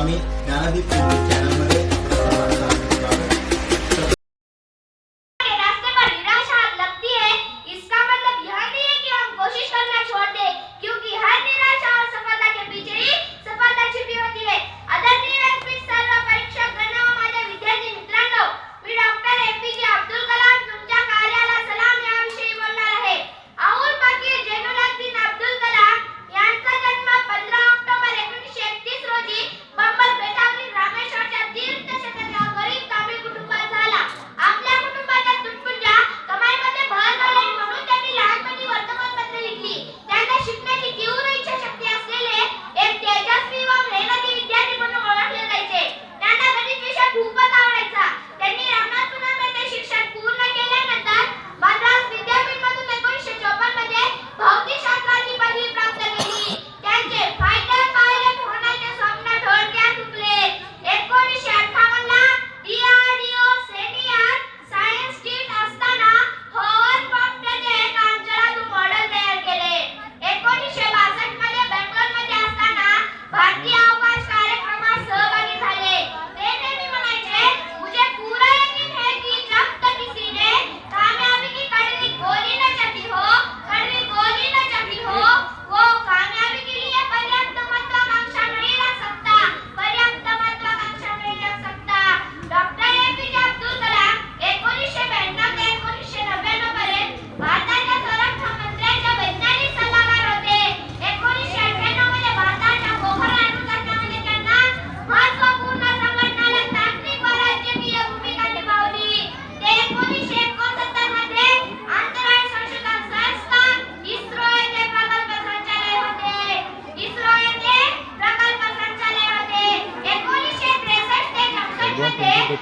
സ്വാമി ജ്ഞാനദീപ്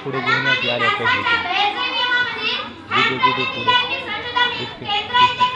पुढे घेण्यात यायला पाहिजे. पुढे,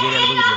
Viene al